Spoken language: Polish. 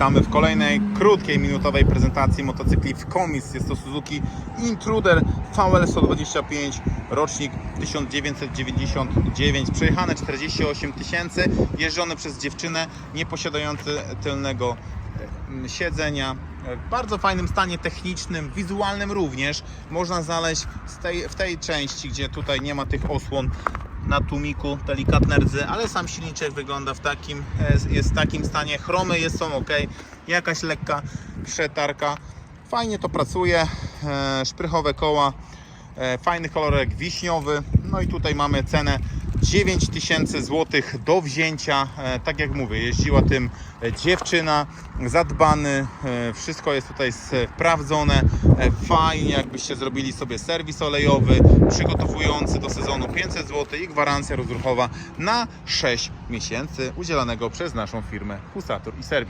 Witamy w kolejnej krótkiej, minutowej prezentacji motocykli w Komis. Jest to Suzuki Intruder VL 125, rocznik 1999. Przejechane 48 tysięcy, jeżdżony przez dziewczynę, nieposiadający tylnego siedzenia. W bardzo fajnym stanie technicznym, wizualnym również. Można znaleźć tej, w tej części, gdzie tutaj nie ma tych osłon na tłumiku, delikatne rdzy, ale sam silniczek wygląda w takim, e, jest w takim stanie. Chromy jest, są ok, jakaś lekka przetarka. Fajnie to pracuje, e, szprychowe koła, e, fajny kolorek wiśniowy. No i tutaj mamy cenę 9000 zł do wzięcia. E, Tak jak mówię, jeździła tym dziewczyna, zadbany, e, wszystko jest tutaj sprawdzone. E, Fajnie, jakbyście zrobili sobie serwis olejowy, przygotowujący do sezonu 500 zł i gwarancja rozruchowa na 6 miesięcy, udzielanego przez naszą firmę Husator i Serwis.